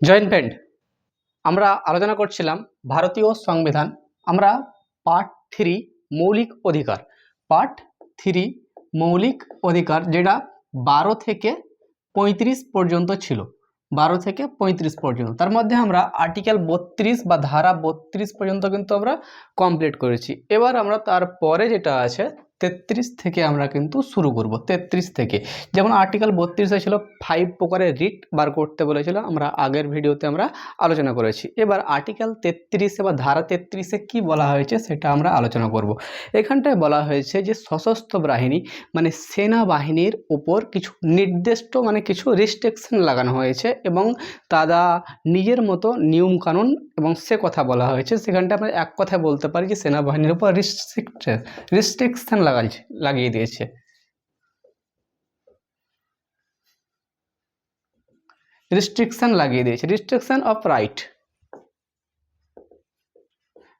Joint pant আমরা আলোচনা করছিলাম ভারতীয় সংবিধান। আমরা পার্ট থ্রি মৌলিক অধিকার। পার্ট থ্রি মৌলিক অধিকার যেটা বারো থেকে পঁয়ত্রিশ পর্যন্ত ছিল। বারো থেকে পঁয়ত্রিশ পর্যন্ত। তার মধ্যে আমরা আর্টিকেল বত্রিশ বা ধারা বত্রিশ পর্যন্ত কিন্তু আমরা কমপ্লিট করেছি। এবার আমরা তারপরে যেটা আছে তেত্রিশ থেকে আমরা কিন্তু শুরু করব, তেত্রিশ থেকে। যেমন আর্টিকেল বত্রিশে ছিল ফাইভ প্রকারের রিট বার করতে বলেছিল, আমরা আগের ভিডিওতে আমরা আলোচনা করেছি। এবার আর্টিকেল তেত্রিশে বা ধারা তেত্রিশে কি বলা হয়েছে সেটা আমরা আলোচনা করব। এখানটায় বলা হয়েছে যে সশস্ত্র বাহিনী মানে সেনাবাহিনীর উপর কিছু নির্দিষ্ট মানে কিছু রেস্ট্রিকশন লাগানো হয়েছে এবং তারা নিজের মতো নিয়মকানুন এবং সে কথা বলা হয়েছে। সেখানটা আমরা এক কথায় বলতে পারি যে সেনাবাহিনীর উপর রিস্ট্রিক্টেড রেস্ট্রিকশন লাগাইছে লাগিয়ে দিয়েছে। রিস্ট্রিকশন লাগিয়ে দিয়েছে। Restriction of right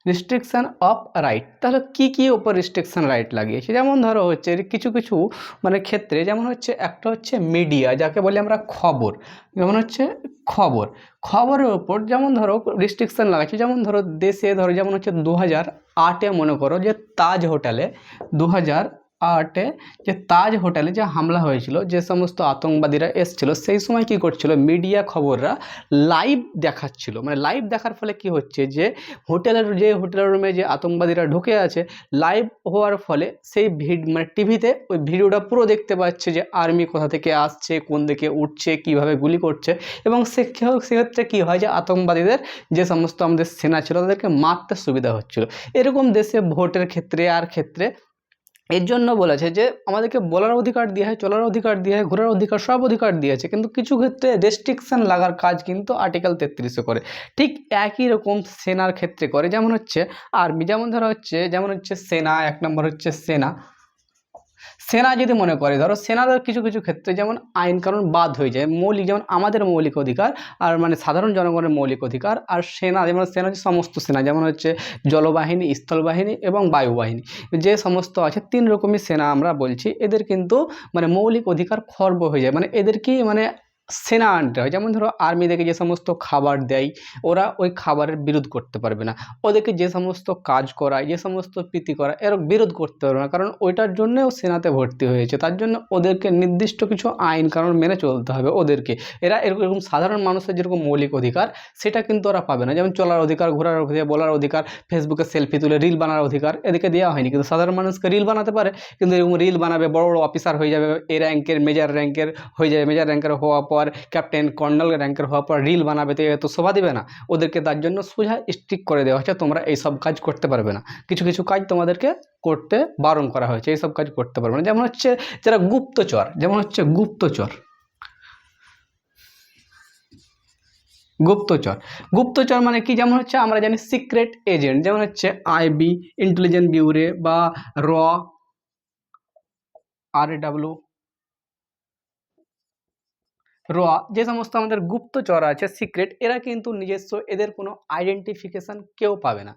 restriction of right তাহলে কি কি ওপর রিস্ট্রিকশান রাইট লাগিয়েছে? যেমন ধরো হচ্ছে কিছু কিছু মানে ক্ষেত্রে যেমন হচ্ছে একটা হচ্ছে মিডিয়া যাকে বলি আমরা খবর। যেমন হচ্ছে খবর। খবরের ওপর যেমন ধরো রিস্ট্রিকশান লাগাচ্ছে, যেমন ধরো দেশে ধরো যেমন হচ্ছে দু হাজার আটে মনে করো যে তাজ হোটেলে দু হাজার আটে যে তাজ হোটেলে যে হামলা হয়েছিল, যে সমস্ত আতঙ্কবাদীরা এসছিল, সেই সময় কি করছিল? মিডিয়া খবররা লাইভ দেখাচ্ছিল। মানে লাইভ দেখার ফলে কি হচ্ছে যে, হোটেলের যে হোটেলের রুমে যে আতঙ্কবাদীরা ঢুকে আছে, লাইভ হওয়ার ফলে সেই ভিড মানে টিভিতে ওই ভিডিওটা পুরো দেখতে পাচ্ছে যে আর্মি কোথা থেকে আসছে, কোন দিকে উঠছে, কীভাবে গুলি করছে এবং সেক্ষেত্রে কী হয় যে আতঙ্কবাদীদের যে সমস্ত আমাদের সেনা ছিল, তাদেরকে মারতে সুবিধা হচ্ছিল। এরকম দেশে ভোটের ক্ষেত্রে আর ক্ষেত্রে এর জন্য বলেছে যে, আমাদেরকে বলার অধিকার দিয়ে হয় চলার অধিকার দিয়ে হয় ঘোরার অধিকার, সব অধিকার দিয়েছে কিন্তু কিছু ক্ষেত্রে রেস্ট্রিকশান লাগার কাজ কিন্তু আর্টিকেল তেত্রিশে করে। ঠিক একই রকম সেনার ক্ষেত্রে করে। যেমন হচ্ছে আর্মি যেমন ধরো হচ্ছে, যেমন হচ্ছে সেনা, এক নম্বর হচ্ছে সেনা। সেনা যদি মনে করে, ধরো সেনাদের কিছু কিছু ক্ষেত্রে যেমন আইন কারণ বাদ হয়ে যায়, মৌলিক যেমন আমাদের মৌলিক অধিকার আর মানে সাধারণ জনগণের মৌলিক অধিকার আর সেনা, যেমন সেনা হচ্ছে সমস্ত সেনা, যেমন হচ্ছে জলবাহিনী, স্থলবাহিনী এবং বায়ুবাহিনী, যে সমস্ত আছে তিন রকমই সেনা আমরা বলছি, এদের কিন্তু মানে মৌলিক অধিকার খর্ব হয়ে যায় মানে এদেরকেই মানে সেনা আনতে হয়। যেমন ধরো আর্মিদেরকে যে সমস্ত খাবার দেয়, ওরা ওই খাবারের বিরোধ করতে পারবে না। ওদেরকে যে সমস্ত কাজ করায়, যে সমস্ত প্রীতি করা এর বিরোধ করতে পারবে না। কারণ ওইটার জন্যও সেনাতে ভর্তি হয়েছে। তার জন্য ওদেরকে নির্দিষ্ট কিছু আইন কারণ মেনে চলতে হবে ওদেরকে। এরা এরকম সাধারণ মানুষের যেরকম মৌলিক অধিকার, সেটা কিন্তু ওরা পাবে না। যেমন চলার অধিকার, ঘোরার অধিকার বলার অধিকার, ফেসবুকে সেলফি তুলে রিল বানার অধিকার এদেরকে দেওয়া হয়নি। কিন্তু সাধারণ মানুষকে রিল বানাতে পারে। কিন্তু এরকম রিল বানাবে, বড় বড় অফিসার হয়ে যাবে এ র্যাঙ্কের মেজর র্যাঙ্কের হয়ে যাবে মেজর র্যাঙ্কের হওয়ার পর ক্যাপ্টেন কর্নেল র্যাঙ্কের হওয়ার পর রিল বানাবে তো এত শোভা দেবে না। ওদেরকে তার জন্য সোজা স্ট্রিক করে দেওয়া হচ্ছে তোমরা এইসব কাজ করতে পারবে না। কিছু কিছু কাজ তোমাদেরকে করতে বারণ করা হয়েছে, এইসব কাজ করতে পারবে না। যেমন হচ্ছে যারা গুপ্তচর, যেমন হচ্ছে গুপ্তচর। গুপ্তচর। গুপ্তচর মানে কি? যেমন হচ্ছে আমরা জানি সিক্রেট এজেন্ট যেমন হচ্ছে আইবি ইন্টেলিজেন্ট বিউরে বা র আর ডাব্লিউ র, যে সমস্ত আমাদের গুপ্তচর আছে সিক্রেট এরা কিন্তু নিজস্ব এদের কোনো আইডেন্টিফিকেশান কেউ পাবে না।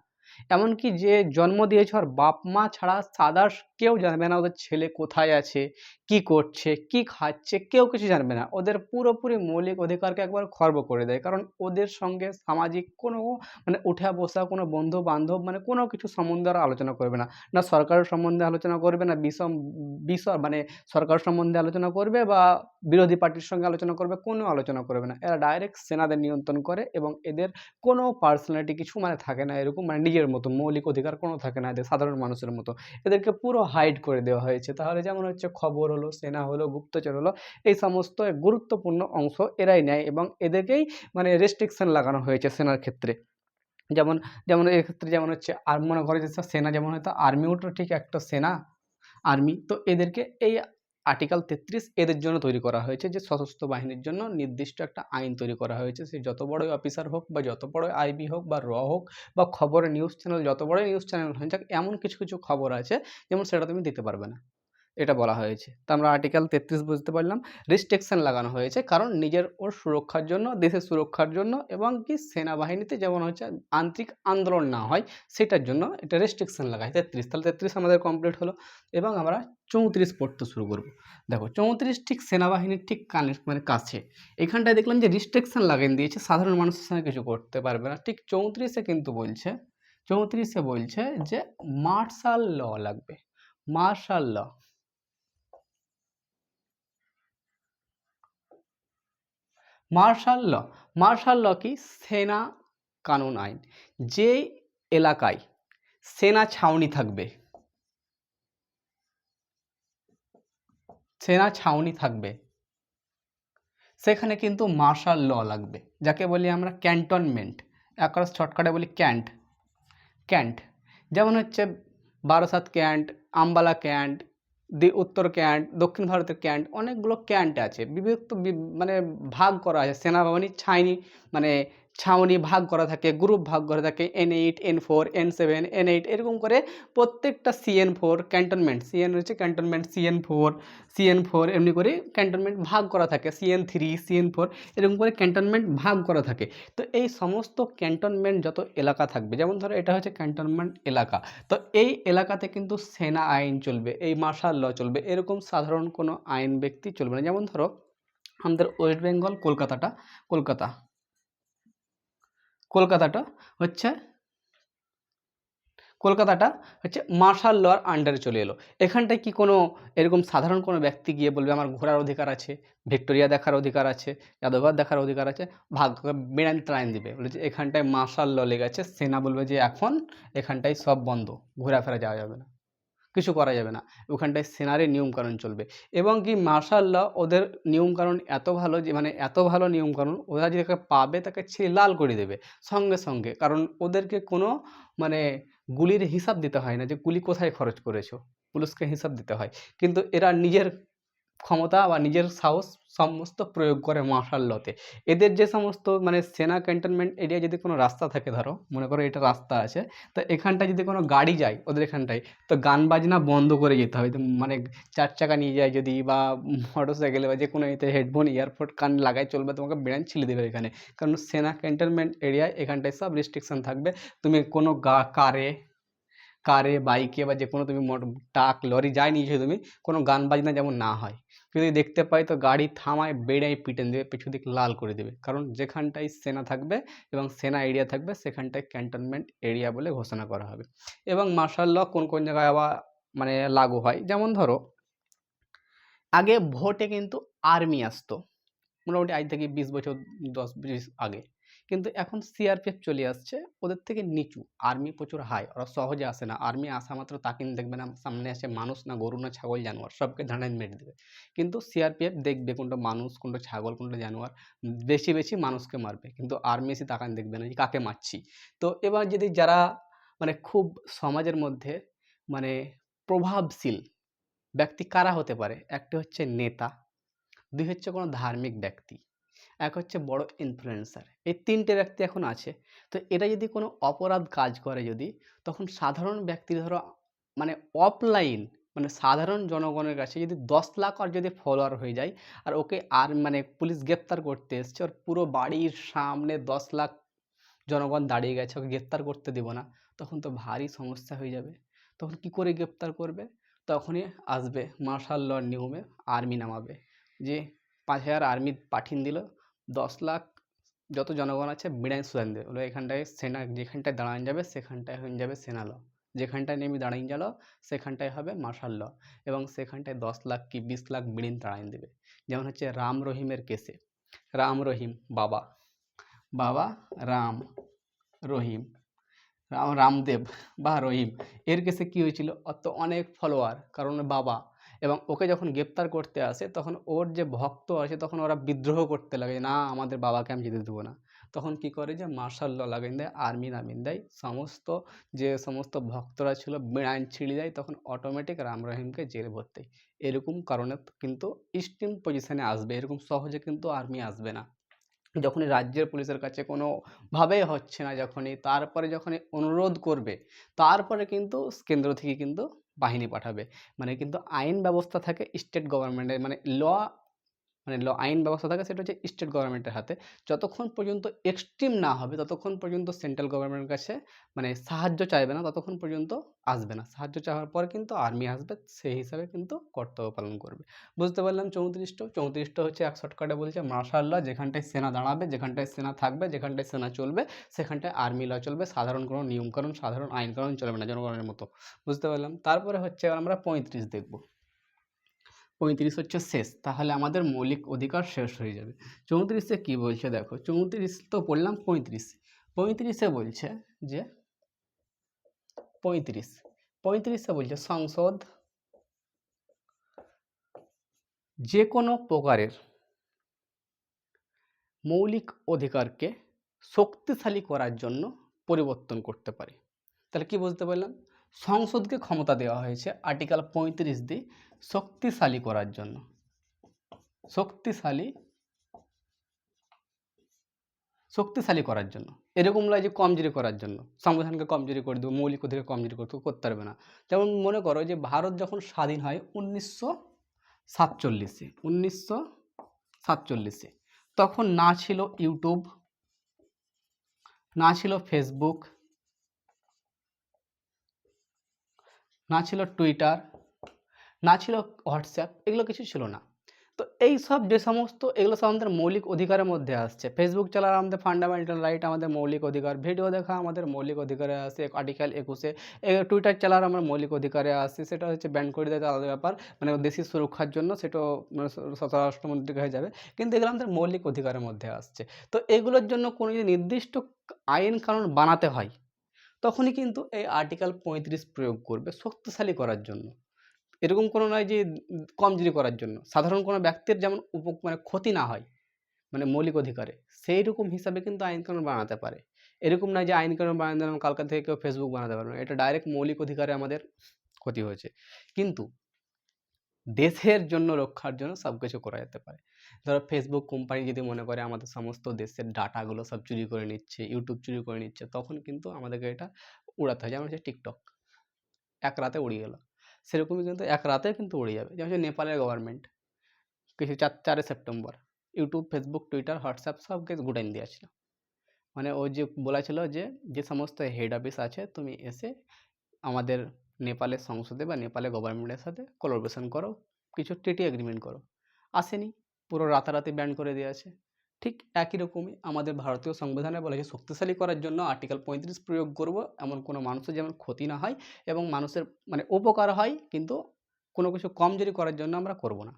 এমনকি যে জন্ম দিয়েছে ওর বাপ মা ছাড়া সাদার্স কেউ জানবে না ওদের ছেলে কোথায় আছে কি করছে, কি খাচ্ছে, কেউ কিছু জানবে না। ওদের পুরোপুরি মৌলিক অধিকারকে একবার খর্ব করে দেয়। কারণ ওদের সঙ্গে সামাজিক কোনো মানে উঠা বসা কোনো বন্ধু বান্ধব মানে কোনো কিছু সম্বন্ধে ওরা আলোচনা করবে না। না সরকারের সম্বন্ধে আলোচনা করবে, না বিষম, বিষয় মানে সরকার সম্বন্ধে আলোচনা করবে বা বিরোধী পার্টির সঙ্গে আলোচনা করবে, কোনো আলোচনা করবে না। এরা ডাইরেক্ট সেনাদের নিয়ন্ত্রণ করে এবং এদের কোনো পার্সোনালিটি কিছু মানে থাকে না এরকম মানে নিজের মতো, মৌলিক অধিকার কোনো থাকে না এদের সাধারণ মানুষের মতো। এদেরকে পুরো হাইড করে দেওয়া হয়েছে। তাহলে যেমন হচ্ছে খবর হলো সেনা হলো গুপ্তচর হলো এই সমস্ত গুরুত্বপূর্ণ অংশ এরাই নেয় এবং এদেরকেই মানে রেস্ট্রিকশন লাগানো হয়েছে সেনার ক্ষেত্রে। যেমন যেমন এক্ষেত্রে যেমন হচ্ছে আর মনে করে যে সেনা যেমন হয়তো আর্মিও তো ঠিক একটা সেনা আর্মি তো এদেরকে এই আর্টিকেল তেত্রিশ এদের জন্য তৈরি করা হয়েছে যে সশস্ত্র বাহিনীর জন্য নির্দিষ্ট একটা আইন তৈরি করা হয়েছে। সে যত বড়ই অফিসার হোক বা যত বড়ই আইবি হোক বা র হোক বা খবরের নিউজ চ্যানেল যত বড়ই নিউজ চ্যানেল হয়ে যাক, এমন কিছু কিছু খবর আছে যেমন সেটা তুমি দিতে পারবে না। এটা বলা হয়েছে। তো আমরা আর্টিকেল তেত্রিশ বুঝতে পারলাম। রেস্ট্রিকশন লাগানো হয়েছে কারণ নিজের ওর সুরক্ষার জন্য, দেশের সুরক্ষার জন্য এবং কি সেনাবাহিনীতে যেমন হচ্ছে আন্তরিক আন্দোলন না হয়, সেটার জন্য এটা রেস্ট্রিকশন লাগায়। তেত্রিশ। তাহলে তেত্রিশ আমাদের কমপ্লিট হলো এবং আমরা চৌত্রিশ পড়তে শুরু করব। দেখো, চৌত্রিশ ঠিক সেনাবাহিনীর ঠিক কানে মানে কাছে। এখানটায় দেখলাম যে রিস্ট্রিকশন লাগিয়ে দিয়েছে, সাধারণ মানুষের সঙ্গে কিছু করতে পারবে না। ঠিক চৌত্রিশে কিন্তু বলছে, চৌত্রিশে বলছে যে মার্শাল ল লাগবে। Martial law martial law martial law কি? সেনা কানুন আইন। যে এলাকায় সেনা ছাউনি থাকবে, সেনা ছাউনি থাকবে, সেখানে কিন্তু মার্শাল ল লাগবে। যাকে বলি আমরা ক্যান্টনমেন্ট, একরস শর্টকাটে বলি ক্যান্ট ক্যান্ট। যেমন হচ্ছে বারাসাত ক্যান্ট, আম্বালা ক্যান্ট উত্তর ক্যান্ট, দক্ষিণ ভারতের ক্যান্ট, অনেকগুলো ক্যান্ট আছে। বিভক্ত মানে ভাগ করা আছে। সেনাবাহিনী, ছাইনি মানে ছাউনি ভাগ করা থাকে গ্রুপ ভাগ করা থাকে N eight N four N seven N eight এরকম করে প্রত্যেকটা সিএন ফোর ক্যান্টনমেন্ট সিএন হচ্ছে cantonment CN four CN four এমনি করে ক্যান্টনমেন্ট ভাগ করা থাকে সিএন থ্রি সিএন ফোর এরকম করে ক্যান্টনমেন্ট ভাগ করা থাকে। তো এই সমস্ত ক্যান্টনমেন্ট যত এলাকা থাকবে, যেমন ধরো এটা হচ্ছে ক্যান্টনমেন্ট এলাকা, তো এই এলাকাতে কিন্তু সেনা আইন চলবে, এই মার্শাল ল চলবে, এরকম সাধারণ কোনো আইন ব্যক্তি চলবে না। যেমন ধরো আমাদের ওয়েস্ট বেঙ্গল কলকাতাটা, কলকাতা। কলকাতাটা হচ্ছে কলকাতাটা হচ্ছে মার্শাল লর আন্ডারে চলে এলো। এখানটায় কি কোনো এরকম সাধারণ কোনো ব্যক্তি গিয়ে বলবে, আমার ঘোরার অধিকার আছে, ভিক্টোরিয়া দেখার অধিকার আছে যাদবঘর দেখার অধিকার আছে ভাগ বেড়ান ত্রাণ দিবে। বলেছে এখানটায় মার্শাল ল লেগেছে সেনা বলবে যে এখন এখানটায় সব বন্ধ, ঘোরাফেরা যাওয়া যাবে না। কিছু করা যাবে না। ওখানটায় সেনারের নিয়মকানুন চলবে। এবং কি মার্শাল ল ওদের নিয়মকানুন এত ভালো যে মানে এত ভালো নিয়মকানুন, ওরা যদি তাকে পাবে তাকে ছেলে লাল করে দেবে সঙ্গে সঙ্গে। কারণ ওদেরকে কোনো মানে গুলির হিসাব দিতে হয় না যে, গুলি কোথায় খরচ করেছ? পুলিশকে হিসাব দিতে হয়। কিন্তু এরা নিজের ক্ষমতা বা নিজের সাহস সমস্ত প্রয়োগ করে মার্শাল লতে এদের যে সমস্ত মানে সেনা ক্যান্টনমেন্ট এরিয়া যদি কোনো রাস্তা থাকে ধরো, মনে করো এটা রাস্তা আছে, তো এখানটায় যদি কোনো গাড়ি যায় ওদের এখানটায়, তো গান বাজনা বন্ধ করে যেতে তো মানে চার চাকা নিয়ে যায় যদি বা মোটর সাইকেলে বা যে কোনো এতে হেডফোন ইয়ারফোন কান লাগাই চলবে, তোমাকে ব্রেন ছিলে দেবে এখানে। কারণ সেনা ক্যান্টনমেন্ট এরিয়ায় এখানটায় সব রেস্ট্রিকশন থাকবে। তুমি কোনো গা, কারে কারে, বাইকে বা যে কোনো তুমি মোটর ট্রাক, লরি যাই নিয়েছো তুমি, কোনো গান বাজনা যেমন না হয়। যদি দেখতে পাই তো গাড়ি থামায় বেড়ায় পিটেন দেবে পিছু দিক লাল করে দেবে। কারণ যেখানটায় সেনা থাকবে এবং সেনা এরিয়া থাকবে, সেখানটায় ক্যান্টনমেন্ট এরিয়া বলে ঘোষণা করা হবে। এবং মার্শাল ল কোন কোন জায়গায় আবার মানে লাগু হয়? যেমন ধরো, আগে ভোটে কিন্তু আর্মি আসতো। মোটামুটি আজ থেকে বিশ বছর, দশ, বিশ আগে। কিন্তু এখন সিআরপিএফ চলে আসছে। ওদের থেকে নিচু। আর্মি প্রচুর হাই ওরা সহজে আসে না। আর্মি আসা মাত্র তাকে দেখবে না। সামনে আসে মানুষ না, গরু না, ছাগল, জানোয়ার। সবকে ধাঁড়ায় মেরে দেবে। কিন্তু সিআরপিএফ দেখবে কোনটা মানুষ, কোনটা ছাগল, কোনটা জানোয়ার। বেশি বেশি মানুষকে মারবে। কিন্তু আর্মি এসে তাকান দেখবে না যে কাকে মারছি। তো এবার যদি যারা মানে খুব সমাজের মধ্যে মানে প্রভাবশীল ব্যক্তি কারা হতে পারে? একটা হচ্ছে নেতা, দুই হচ্ছে কোনো ধার্মিক ব্যক্তি। এক হচ্ছে বড় ইনফ্লুয়েন্সার এই তিনটে ব্যক্তি এখন আছে। তো এটা যদি কোনো অপরাধ কাজ করে যদি, তখন সাধারণ ব্যক্তি ধরো মানে অফলাইন মানে সাধারণ জনগণের কাছে যদি দশ লাখ আর যদি ফলোয়ার হয়ে যায়, আর ওকে আর মানে পুলিশ গ্রেপ্তার করতে এসছে, ওর পুরো বাড়ির সামনে দশ লাখ জনগণ দাঁড়িয়ে গেছে, ওকে গ্রেপ্তার করতে দেবো না, তখন তো ভারী সমস্যা হয়ে যাবে। তখন কি করে গ্রেপ্তার করবে? তখনই আসবে মার্শাল ল নিয়মে আর্মি নামাবে। যে পাঁচ হাজার আর্মি পাঠিয়ে দিল দশ লাখ যত জনগণ আছে বিড়াই সুদান দেবে। বলে এখানটায় সেনা, যেখানটায় দাঁড়ান যাবে, সেখানটায় হয়ে যাবে সেনা ল। যেখানটায় নেমে দাঁড়াইন গেল সেখানটায় হবে মার্শাল ল। এবং সেখানটায় দশ লাখ কি বিশ লাখ বিড়িন দাঁড়াইন দেবে। যেমন হচ্ছে রাম রহিমের কেসে। রাম রহিম, বাবা। বাবা, রাম রহিম। রাম, রামদেব বা রহিম। এর কেসে কী হয়েছিল? অত অনেক ফলোয়ার কারণ বাবা। এবং ওকে যখন গ্রেপ্তার করতে আসে, তখন ওর যে ভক্ত আছে তখন ওরা বিদ্রোহ করতে লাগে না, আমাদের বাবাকে আমি যেতে দেবো না। তখন কি করে যে মার্শাল ল দেয়, আর্মি নামিয়ে দেয়, সমস্ত যে সমস্ত ভক্তরা ছিল বেড়াইন ছিঁড়ে যায়, তখন অটোমেটিক রাম রহিমকে জেলে ভরতে। এরকম কারণে কিন্তু স্টিম পজিশানে আসবে, এরকম সহজে কিন্তু আর্মি আসবে না। যখনই রাজ্যের পুলিশের কাছে কোনোভাবেই হচ্ছে না, যখনই, তারপরে যখনই অনুরোধ করবে, তারপরে কিন্তু কেন্দ্র থেকে কিন্তু বাহিনী পাঠাবে। মানে কিন্তু আইন ব্যবস্থা থাকে স্টেট গভর্নমেন্টের মানে ল মানে ল, আইন ব্যবস্থা থাকে সেটা হচ্ছে স্টেট গভর্নমেন্টের হাতে। যতক্ষণ পর্যন্ত এক্সট্রিম না হবে, ততক্ষণ পর্যন্ত সেন্ট্রাল গভর্নমেন্টের কাছে মানে সাহায্য চাইবে না, ততক্ষণ পর্যন্ত আসবে না। সাহায্য চাওয়ার পর কিন্তু আর্মি আসবে, সেই হিসাবে কিন্তু কর্তব্য পালন করবে। বুঝতে পারলাম চৌত্রিশটা? চৌত্রিশটা হচ্ছে এক শর্টকাটে বলছে মার্শাল ল যেখানটায় সেনা দাঁড়াবে, যেখানটায় সেনা থাকবে, যেখানটায় সেনা চলবে, সেখানটায় আর্মি ল চলবে, সাধারণ কোনো নিয়মকানুন, সাধারণ আইনকানুন চলবে না জনগণের মতো। বুঝতে পারলাম? তারপরে হচ্ছে আমরা পঁয়ত্রিশ দেখব। পঁয়ত্রিশ হচ্ছে শেষ, তাহলে আমাদের মৌলিক অধিকার শেষ হয়ে যাবে। চৌত্রিশে কি বলছে দেখো, চৌত্রিশ তো পড়লাম পঁয়ত্রিশ, পঁয়ত্রিশে বলছে যে পঁয়ত্রিশ, পঁয়ত্রিশে বলছে সংসদ যে কোনো প্রকারের মৌলিক অধিকারকে শক্তিশালী করার জন্য পরিবর্তন করতে পারে। তাহলে কি বুঝতে পারলাম? সংসদকে ক্ষমতা দেওয়া হয়েছে আর্টিকেল পঁয়ত্রিশ দিয়ে শক্তিশালী করার জন্য। শক্তিশালী শক্তিশালী করার জন্য। এরকম নয় যে কমজোরি করার জন্য। সংবিধানকে কমজোরি করে দেবো, মৌলিক অধিকার কমজোরি করতে করতে পারবে না। যেমন মনে করো যে ভারত যখন স্বাধীন হয় উনিশশো সাতচল্লিশে উনিশশো সাতচল্লিশে, তখন না ছিল ইউটিউব, না ছিল ফেসবুক না ছিল টুইটার না ছিল হোয়াটসঅ্যাপ এগুলো কিছু ছিল না। তো এই সব যে সমস্ত, এগুলো সব আমাদের মৌলিক অধিকারের মধ্যে আসছে। ফেসবুক চালার আমাদের ফান্ডামেন্টাল রাইট আমাদের মৌলিক অধিকার। ভিডিও দেখা আমাদের মৌলিক অধিকারে আসে আর্টিকেল একুশে। টুইটার চালার আমার মৌলিক অধিকারে আসছে সেটা হচ্ছে ব্যান করে দেয় আলাদা ব্যাপার। মানে দেশের সুরক্ষার জন্য সেটাও মানে স্বরাষ্ট্রমন্ত্রীর কাছে যাবে। কিন্তু এগুলো আমাদের মৌলিক অধিকারের মধ্যে আসছে। তো এগুলোর জন্য কোনো যদি নির্দিষ্ট আইন কানুন বানাতে হয় তখনই কিন্তু এই আর্টিকেল পঁয়ত্রিশ প্রয়োগ করবে শক্তিশালী করার জন্য। এরকম কোনো নয় যে কমজোরি করার জন্য। সাধারণ কোনো ব্যক্তির যেমন উপ মানে ক্ষতি না হয় মানে মৌলিক অধিকারে সেই রকম হিসাবে কিন্তু আইনকানুন বানাতে পারে। এরকম নয় যে আইনকানুন বানাতে কালকা থেকে কেউ ফেসবুক বানাতে পারবে না। এটা ডাইরেক্ট মৌলিক অধিকারে আমাদের ক্ষতি হয়েছে। কিন্তু দেশের জন্য রক্ষার জন্য সব কিছু করা যেতে পারে। ধরো ফেসবুক কোম্পানি যদি মনে করে আমাদের সমস্ত দেশের ডাটাগুলো সব চুরি করে নিচ্ছে ইউটিউব চুরি করে নিচ্ছে, তখন কিন্তু আমাদেরকে এটা উড়াতে হয়। যেমন হচ্ছে টিকটক এক রাতে উড়িয়ে গেল। সেরকমই কিন্তু এক রাতে কিন্তু উড়ে যাবে। যেমন হচ্ছে নেপালের গভর্নমেন্ট কিছু চার, চারে September YouTube Facebook Twitter WhatsApp সব কিছু গুটাইন দিয়েছিল মানে ও যে বলেছিল যে যে সমস্ত হেড অফিস আছে, তুমি এসে আমাদের নেপালের সংসদে বা নেপালের গভর্নমেন্টের সাথে কোলাবোরেশন করো, কিছু ট্রিটি এগ্রিমেন্ট করো। আসেনি, পুরো রাতারাতি ব্যান করে দিয়েছে ঠিক একই রকমই আমাদের ভারতীয় সংবিধানে বলেছে শক্তিশালী করার জন্য আর্টিকেল পঁয়ত্রিশ প্রয়োগ করব, এমন কোনো মানুষের যেমন ক্ষতি না হয় এবং মানুষের মানে উপকার হয়, কিন্তু কোনো কিছু কমজোরি করার জন্য আমরা করব না।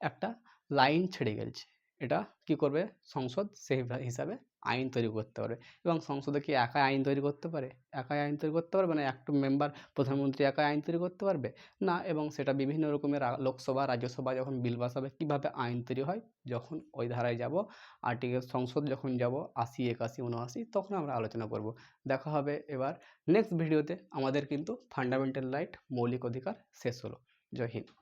একটা লাইন ছেড়ে গেছে। এটা কি করবে সংসদ সেই হিসাবে আইন তৈরি করতে পারবে এবং সংসদে কি একাই আইন তৈরি করতে পারে? একাই আইন তৈরি করতে পারবে না? একটা মেম্বার প্রধানমন্ত্রী একাই আইন তৈরি করতে পারবে? না, এবং সেটা বিভিন্ন রকমের লোকসভা, রাজ্যসভা যখন বিল বসাবে, কীভাবে আইন তৈরি হয়? যখন ওই ধারায় যাব আর্টিকেল সংসদ যখন যাব, আশি, একাশি, উনআশি, তখন আমরা আলোচনা করব। দেখা হবে এবার নেক্সট ভিডিওতে আমাদের কিন্তু ফান্ডামেন্টাল রাইট মৌলিক অধিকার শেষ হলো। জয় হিন্দ।